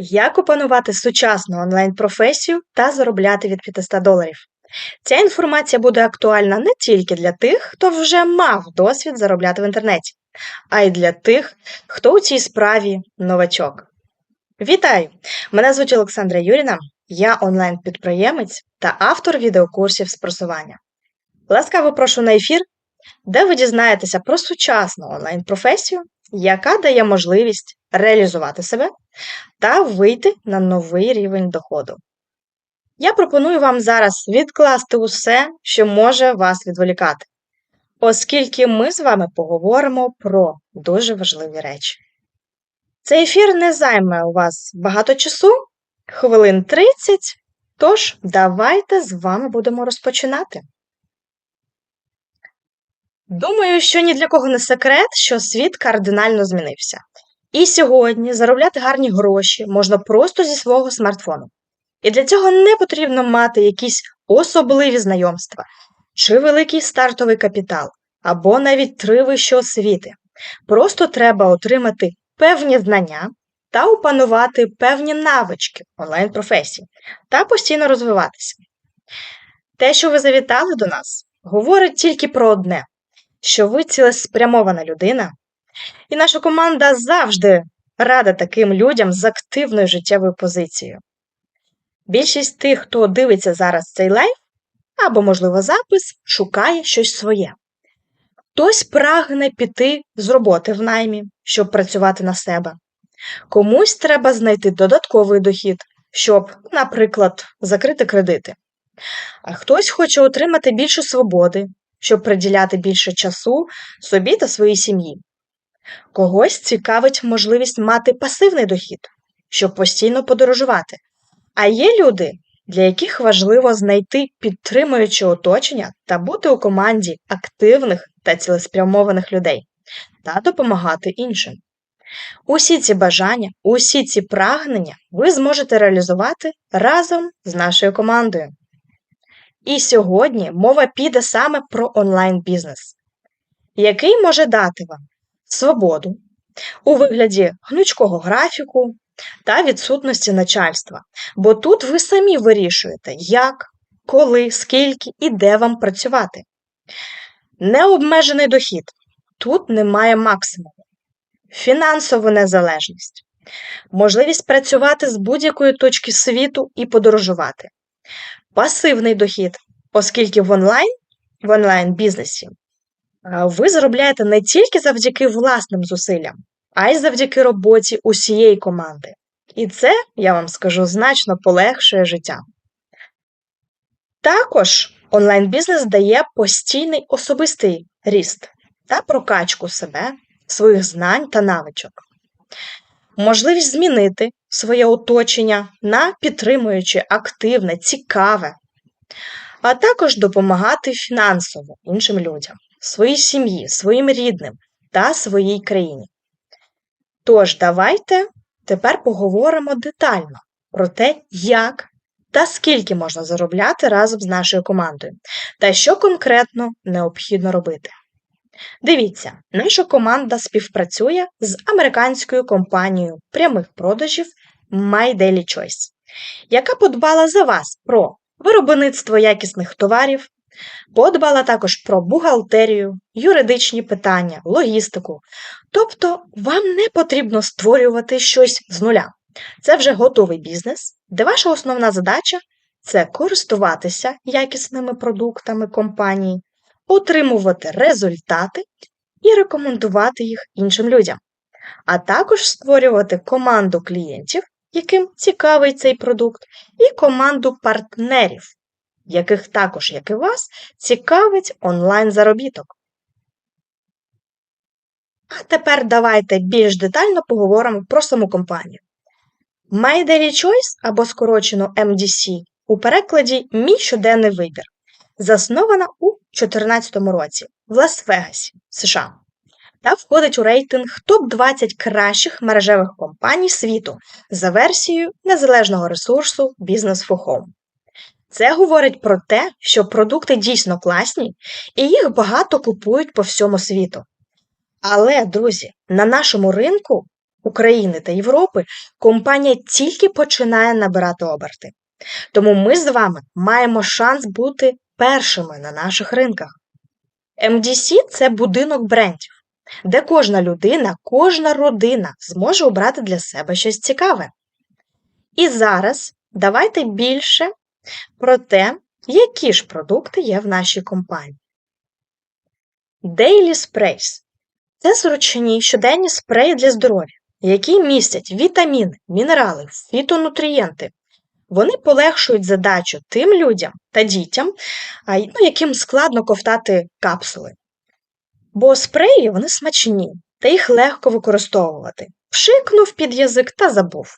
Як опанувати сучасну онлайн-професію та заробляти від 500 доларів? Ця інформація буде актуальна не тільки для тих, хто вже мав досвід заробляти в інтернеті, а й для тих, хто у цій справі новачок. Вітаю! Мене звуть Олександра Юріна, я онлайн-підприємець та автор відеокурсів з просування. Ласкаво прошу на ефір, де ви дізнаєтеся про сучасну онлайн-професію, яка дає можливість реалізувати себе та вийти на новий рівень доходу. Я пропоную вам зараз відкласти усе, що може вас відволікати, оскільки ми з вами поговоримо про дуже важливі речі. Цей ефір не займе у вас багато часу, хвилин 30, тож давайте з вами будемо розпочинати. Думаю, що ні для кого не секрет, що світ кардинально змінився. І сьогодні заробляти гарні гроші можна просто зі свого смартфону. І для цього не потрібно мати якісь особливі знайомства чи великий стартовий капітал, або навіть три вищі освіти. Просто треба отримати певні знання та опанувати певні навички онлайн-професії та постійно розвиватися. Те, що ви завітали до нас, говорить тільки про одне: що ви цілеспрямована людина, і наша команда завжди рада таким людям з активною життєвою позицією. Більшість тих, хто дивиться зараз цей лайв, або, можливо, запис, шукає щось своє. Хтось прагне піти з роботи в наймі, щоб працювати на себе. Комусь треба знайти додатковий дохід, щоб, наприклад, закрити кредити. А хтось хоче отримати більше свободи, щоб приділяти більше часу собі та своїй сім'ї. Когось цікавить можливість мати пасивний дохід, щоб постійно подорожувати. А є люди, для яких важливо знайти підтримуюче оточення та бути у команді активних та цілеспрямованих людей та допомагати іншим. Усі ці бажання, усі ці прагнення ви зможете реалізувати разом з нашою командою. І сьогодні мова піде саме про онлайн-бізнес, який може дати вам свободу у вигляді гнучкого графіку та відсутності начальства. Бо тут ви самі вирішуєте, як, коли, скільки і де вам працювати. Необмежений дохід. Тут немає максимуму. Фінансову незалежність. Можливість працювати з будь-якої точки світу і подорожувати. Пасивний дохід, оскільки в онлайн в онлайн-бізнесі ви заробляєте не тільки завдяки власним зусиллям, а й завдяки роботі усієї команди. І це, я вам скажу, значно полегшує життя. Також онлайн-бізнес дає постійний особистий ріст та прокачку себе, своїх знань та навичок. Можливість змінити своє оточення на підтримуюче, активне, цікаве, а також допомагати фінансово іншим людям своїй сім'ї, своїм рідним та своїй країні. Тож, давайте тепер поговоримо детально про те, як та скільки можна заробляти разом з нашою командою, та що конкретно необхідно робити. Дивіться, наша команда співпрацює з американською компанією прямих продажів My Daily Choice, яка подбала за вас про виробництво якісних товарів, Подбала також про бухгалтерію, юридичні питання, логістику. Тобто вам не потрібно створювати щось з нуля. Це вже готовий бізнес, де ваша основна задача це користуватися якісними продуктами компанії, отримувати результати і рекомендувати їх іншим людям, а також створювати команду клієнтів, яким цікавий цей продукт, і команду партнерів яких також, як і вас, цікавить онлайн-заробіток. А тепер давайте більш детально поговоримо про саму компанію. Daily Choice або скорочено MDC у перекладі Мій щоденний вибір, заснована у 2014 році в Лас-Вегасі, США, та входить у рейтинг топ-20 кращих мережевих компаній світу за версією незалежного ресурсу Business for Home. Це говорить про те, що продукти дійсно класні і їх багато купують по всьому світу. Але, друзі, на нашому ринку України та Європи компанія тільки починає набирати оберти. Тому ми з вами маємо шанс бути першими на наших ринках. MDC – це будинок брендів, де кожна людина, кожна родина зможе обрати для себе щось цікаве. І зараз давайте більше про те, які ж продукти є в нашій компанії. Daily Sprays це зручні щоденні спреї для здоров'я, які містять вітаміни, мінерали, фітонутрієнти. Вони полегшують задачу тим людям та дітям, ну, яким складно ковтати капсули. Бо спреї вони смачні, та їх легко використовувати. Пшикнув під язик та забув.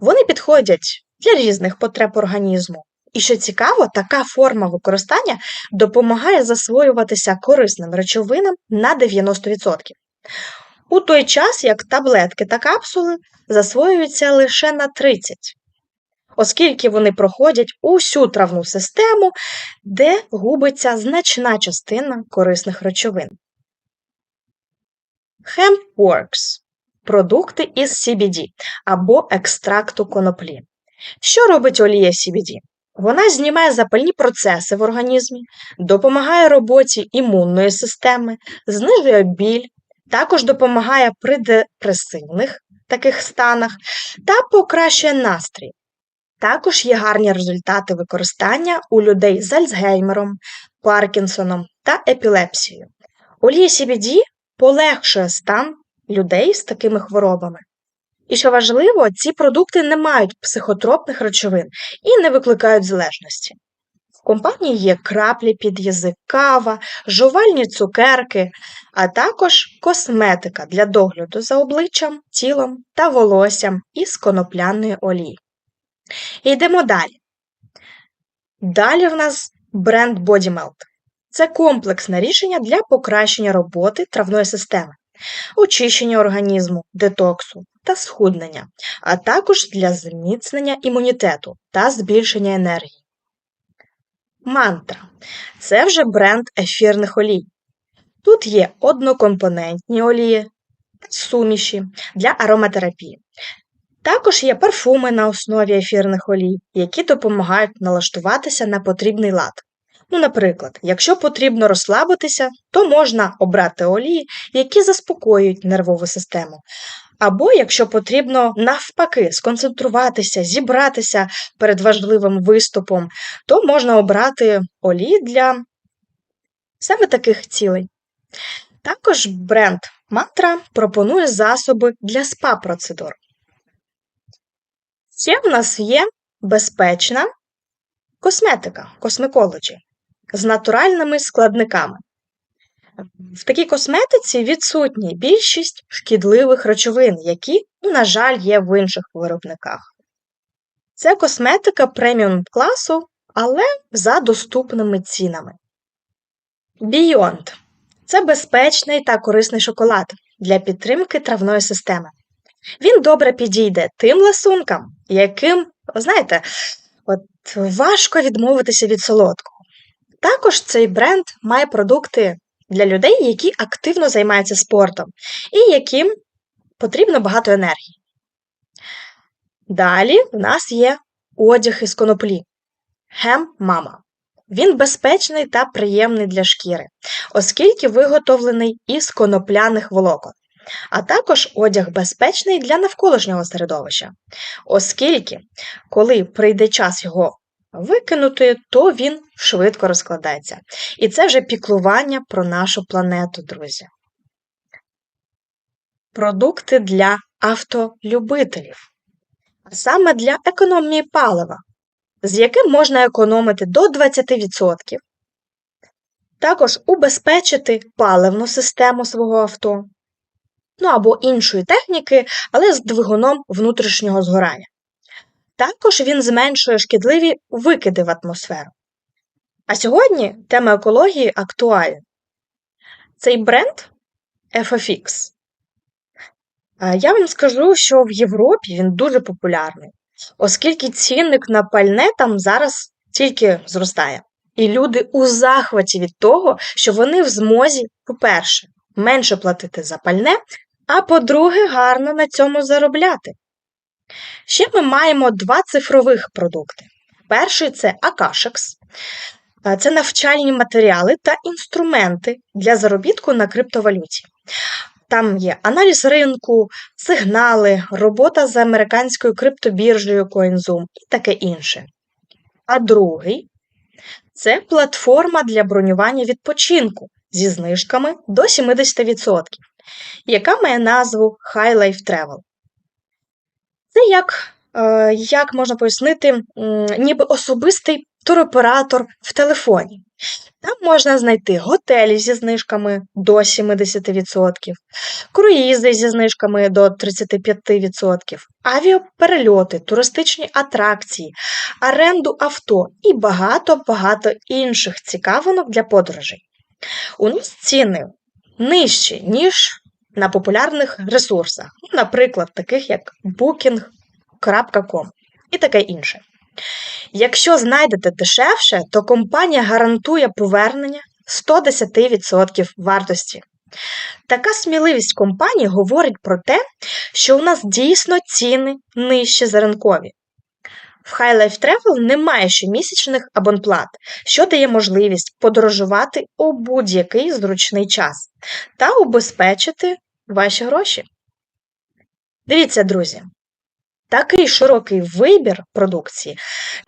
Вони підходять для різних потреб організму. І що цікаво, така форма використання допомагає засвоюватися корисним речовинам на 90%. У той час як таблетки та капсули засвоюються лише на 30%, оскільки вони проходять усю травну систему, де губиться значна частина корисних речовин. Hempworks продукти із CBD або екстракту коноплі. Що робить олія CBD? Вона знімає запальні процеси в організмі, допомагає роботі імунної системи, знижує біль, також допомагає при депресивних таких станах та покращує настрій. Також є гарні результати використання у людей з Альцгеймером, Паркінсоном та епілепсією. Олія CBD полегшує стан людей з такими хворобами. І що важливо, ці продукти не мають психотропних речовин і не викликають залежності. В компанії є краплі під язик, кава, жувальні цукерки, а також косметика для догляду за обличчям, тілом та волоссям із конопляної олії. Йдемо далі. Далі в нас бренд BodyMelt. Це комплексне рішення для покращення роботи травної системи, очищення організму, детоксу та схуднення, а також для зміцнення імунітету та збільшення енергії. Мантра це вже бренд ефірних олій. Тут є однокомпонентні олії суміші для ароматерапії. Також є парфуми на основі ефірних олій, які допомагають налаштуватися на потрібний лад. Ну, наприклад, якщо потрібно розслабитися, то можна обрати олії, які заспокоюють нервову систему. Або, якщо потрібно навпаки сконцентруватися, зібратися перед важливим виступом, то можна обрати олії для саме таких цілей. Також бренд Мантра пропонує засоби для спа-процедур. Ще в нас є безпечна косметика, космекологі з натуральними складниками. В такій косметиці відсутні більшість шкідливих речовин, які, на жаль, є в інших виробниках. Це косметика преміум класу, але за доступними цінами. Beyond це безпечний та корисний шоколад для підтримки травної системи. Він добре підійде тим ласункам, яким, знаєте, от важко відмовитися від солодкого. Також цей бренд має продукти для людей, які активно займаються спортом, і яким потрібно багато енергії. Далі в нас є одяг із коноплі. Хем мама. Він безпечний та приємний для шкіри, оскільки виготовлений із конопляних волокон, а також одяг безпечний для навколишнього середовища, оскільки, коли прийде час його викинути, то він швидко розкладається. І це вже піклування про нашу планету, друзі. Продукти для автолюбителів, а саме для економії палива, з яким можна економити до 20%. Також убезпечити паливну систему свого авто, ну або іншої техніки, але з двигуном внутрішнього згорання. Також він зменшує шкідливі викиди в атмосферу. А сьогодні тема екології актуальна. Цей бренд FFX. Я вам скажу, що в Європі він дуже популярний, оскільки цінник на пальне там зараз тільки зростає. І люди у захваті від того, що вони в змозі, по-перше, менше платити за пальне, а по-друге, гарно на цьому заробляти. Ще ми маємо два цифрових продукти. Перший це. Е, Це навчальні матеріали та інструменти для заробітку на криптовалюті. Там є аналіз ринку, сигнали, робота з американською криптобіржею CoinZoom і таке інше. А другий це платформа для бронювання відпочинку зі знижками до 70%, яка має назву High Life Travel. Це як, е, як можна пояснити, ніби особистий туроператор в телефоні. Там можна знайти готелі зі знижками до 70%, круїзи зі знижками до 35%, авіаперельоти, туристичні атракції, оренду авто і багато-багато інших цікавинок для подорожей. У нас ціни нижчі, ніж на популярних ресурсах, ну, наприклад, таких як Booking.com і таке інше. Якщо знайдете дешевше, то компанія гарантує повернення 110% вартості. Така сміливість компанії говорить про те, що у нас дійсно ціни нижчі за ринкові. В High Life Travel немає щомісячних абонплат, що дає можливість подорожувати у будь-який зручний час та убезпечити ваші гроші. Дивіться, друзі, такий широкий вибір продукції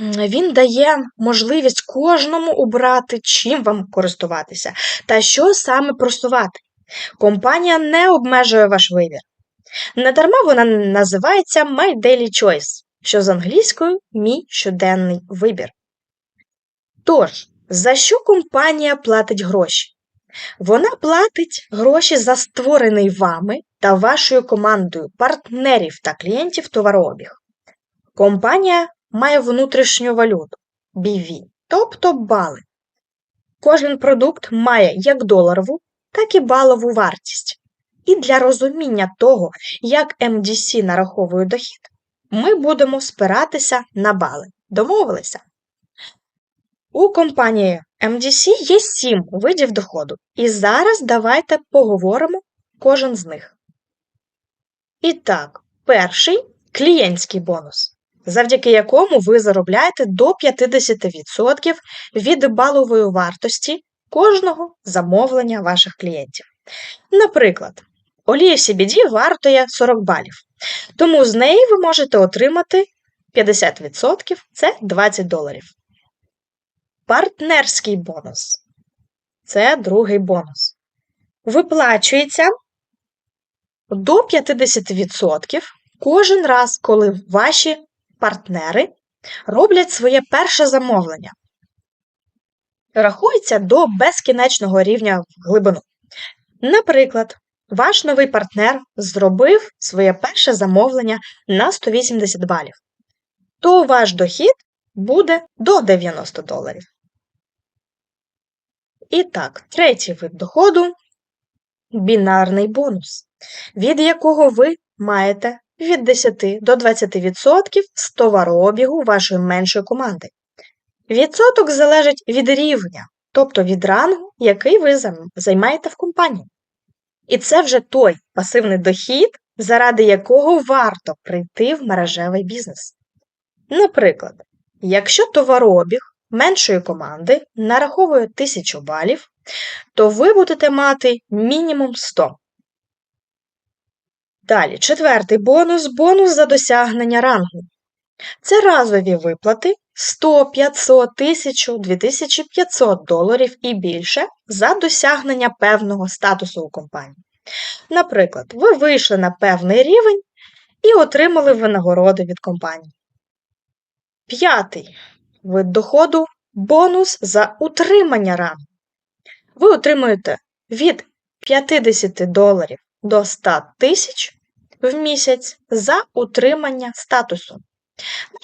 він дає можливість кожному обрати, чим вам користуватися та що саме просувати. Компанія не обмежує ваш вибір. Недарма вона називається My Daily Choice, що з англійською мій щоденний вибір. Тож, за що компанія платить гроші? Вона платить гроші за створений вами та вашою командою партнерів та клієнтів товарообіг. Компанія має внутрішню валюту BV, тобто бали. Кожен продукт має як доларову, так і балову вартість. І для розуміння того, як MDC нараховує дохід, ми будемо спиратися на бали. Домовилися? У компанії MDC є сім видів доходу, і зараз давайте поговоримо кожен з них. І так, перший клієнтський бонус, завдяки якому ви заробляєте до 50% від балової вартості кожного замовлення ваших клієнтів. Наприклад, олія CBD вартує 40 балів, тому з неї ви можете отримати 50% це 20 доларів. Партнерський бонус це другий бонус. Виплачується до 50% кожен раз, коли ваші партнери роблять своє перше замовлення. Рахується до безкінечного рівня в глибину. Наприклад, ваш новий партнер зробив своє перше замовлення на 180 балів, то ваш дохід буде до 90 доларів. І так, третій вид доходу бінарний бонус, від якого ви маєте від 10 до 20% з товарообігу вашої меншої команди. Відсоток залежить від рівня, тобто від рангу, який ви займаєте в компанії. І це вже той пасивний дохід, заради якого варто прийти в мережевий бізнес. Наприклад, якщо товарообіг меншої команди нараховує 1000 балів, то ви будете мати мінімум 100. Далі, четвертий бонус бонус за досягнення рангу. Це разові виплати 100, 500, 1000, 2500 доларів і більше за досягнення певного статусу у компанії. Наприклад, ви вийшли на певний рівень і отримали винагороди від компанії. П'ятий вид доходу бонус за утримання рангу. Ви отримуєте від 50 доларів до 100 тисяч в місяць за утримання статусу,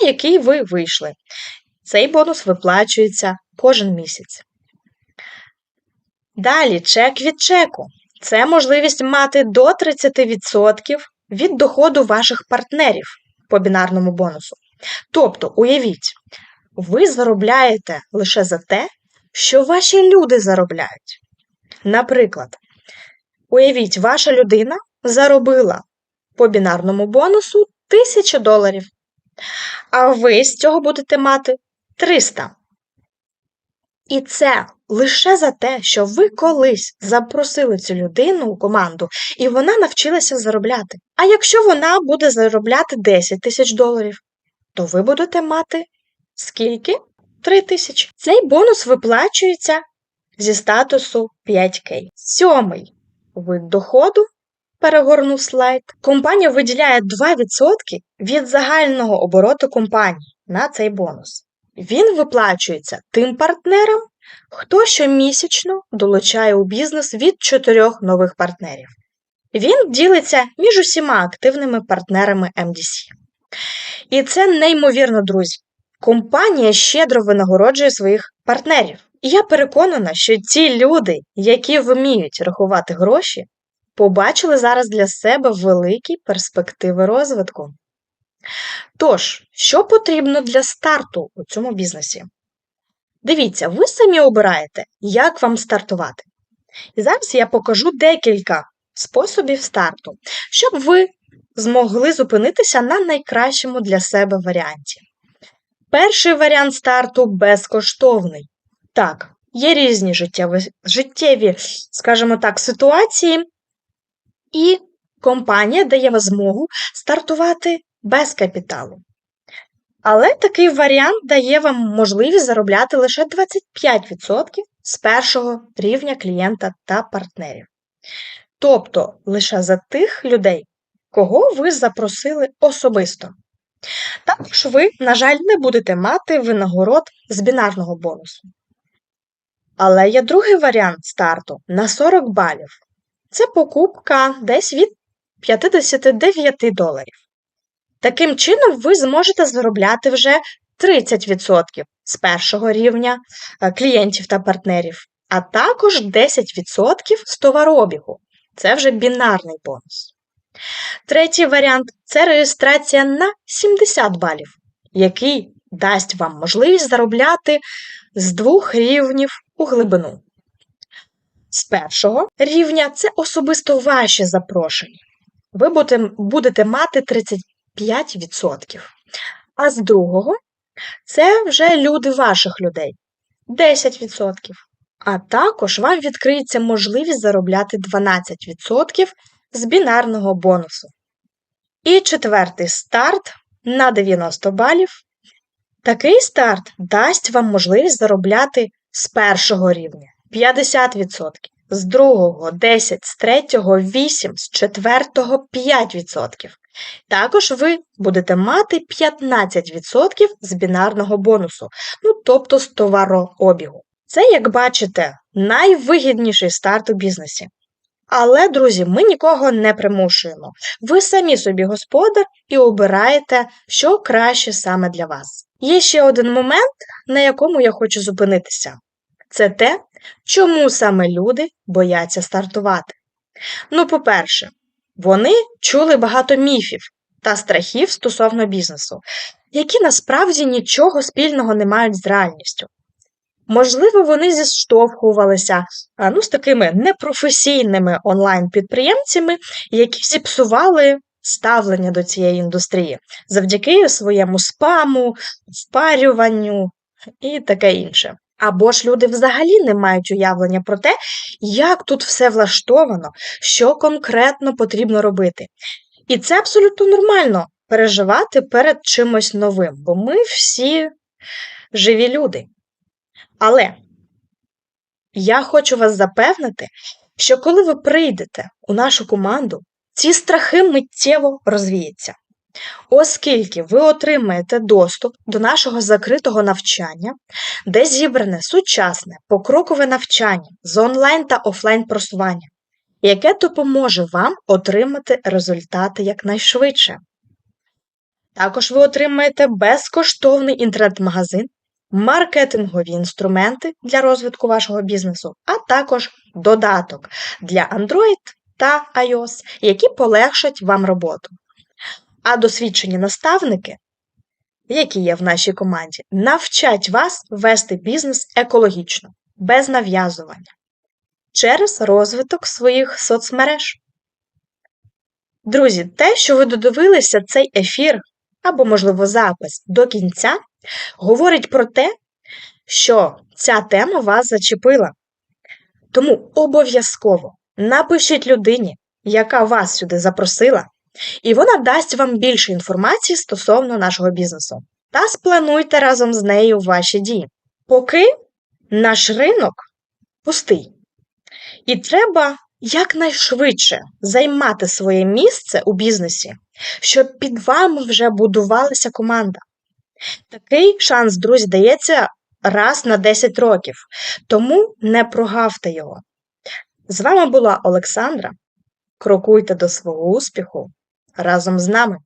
на який ви вийшли. Цей бонус виплачується кожен місяць. Далі чек від чеку. Це можливість мати до 30% від доходу ваших партнерів по бінарному бонусу. Тобто, уявіть, ви заробляєте лише за те, що ваші люди заробляють. Наприклад, уявіть, ваша людина заробила по бінарному бонусу 1000 доларів. А ви з цього будете мати 300. І це лише за те, що ви колись запросили цю людину у команду, і вона навчилася заробляти. А якщо вона буде заробляти 10 тисяч доларів, то ви будете мати скільки? 3 тисячі. Цей бонус виплачується зі статусу 5К. Сьомий вид доходу. Перегорнув слайд. Компанія виділяє 2% від загального обороту компанії на цей бонус. Він виплачується тим партнерам, хто щомісячно долучає у бізнес від чотирьох нових партнерів. Він ділиться між усіма активними партнерами MDC. І це неймовірно, друзі. Компанія щедро винагороджує своїх партнерів. І я переконана, що ті люди, які вміють рахувати гроші, побачили зараз для себе великі перспективи розвитку. Тож, що потрібно для старту у цьому бізнесі? Дивіться, ви самі обираєте, як вам стартувати. І зараз я покажу декілька способів старту, щоб ви змогли зупинитися на найкращому для себе варіанті. Перший варіант старту безкоштовний. Так, є різні життєві, життєві, скажімо так, ситуації, і компанія дає змогу стартувати без капіталу. Але такий варіант дає вам можливість заробляти лише 25% з першого рівня клієнта та партнерів. Тобто лише за тих людей, кого ви запросили особисто. Також ви, на жаль, не будете мати винагород з бінарного бонусу. Але є другий варіант старту на 40 балів. Це покупка десь від 59 доларів. Таким чином, ви зможете заробляти вже 30% з першого рівня е, клієнтів та партнерів, а також 10% з товарообігу. Це вже бінарний бонус. Третій варіант це реєстрація на 70 балів, який дасть вам можливість заробляти з двох рівнів у глибину. З першого рівня це особисто ваші запрошення. Ви будете мати 35%. А з другого це вже люди ваших людей 10%. А також вам відкриється можливість заробляти 12% з бінарного бонусу. І четвертий старт на 90 балів. Такий старт дасть вам можливість заробляти з першого рівня 50%, з другого 10%, з третього 8%, з четвертого 5%. Також ви будете мати 15% з бінарного бонусу, ну тобто з товарообігу. Це, як бачите, найвигідніший старт у бізнесі. Але, друзі, ми нікого не примушуємо. Ви самі собі господар і обираєте, що краще саме для вас. Є ще один момент, на якому я хочу зупинитися. Це те, чому саме люди бояться стартувати. Ну, по-перше, вони чули багато міфів та страхів стосовно бізнесу, які насправді нічого спільного не мають з реальністю. Можливо, вони зіштовхувалися ну, з такими непрофесійними онлайн-підприємцями, які зіпсували ставлення до цієї індустрії завдяки своєму спаму, впарюванню і таке інше. Або ж люди взагалі не мають уявлення про те, як тут все влаштовано, що конкретно потрібно робити. І це абсолютно нормально переживати перед чимось новим, бо ми всі живі люди. Але я хочу вас запевнити, що коли ви прийдете у нашу команду, ці страхи миттєво розвіються. Оскільки ви отримаєте доступ до нашого закритого навчання, де зібране сучасне покрокове навчання з онлайн та офлайн просування, яке допоможе вам отримати результати якнайшвидше. Також ви отримаєте безкоштовний інтернет-магазин, маркетингові інструменти для розвитку вашого бізнесу, а також додаток для Android та iOS, які полегшать вам роботу. А досвідчені наставники, які є в нашій команді, навчать вас вести бізнес екологічно, без нав'язування через розвиток своїх соцмереж. Друзі, те, що ви додивилися цей ефір або, можливо, запис до кінця, говорить про те, що ця тема вас зачепила. Тому обов'язково напишіть людині, яка вас сюди запросила, і вона дасть вам більше інформації стосовно нашого бізнесу. Та сплануйте разом з нею ваші дії. Поки наш ринок пустий. І треба якнайшвидше займати своє місце у бізнесі, щоб під вами вже будувалася команда. Такий шанс, друзі, дається раз на 10 років, тому не прогавте його. З вами була Олександра. Крокуйте до свого успіху разом з нами.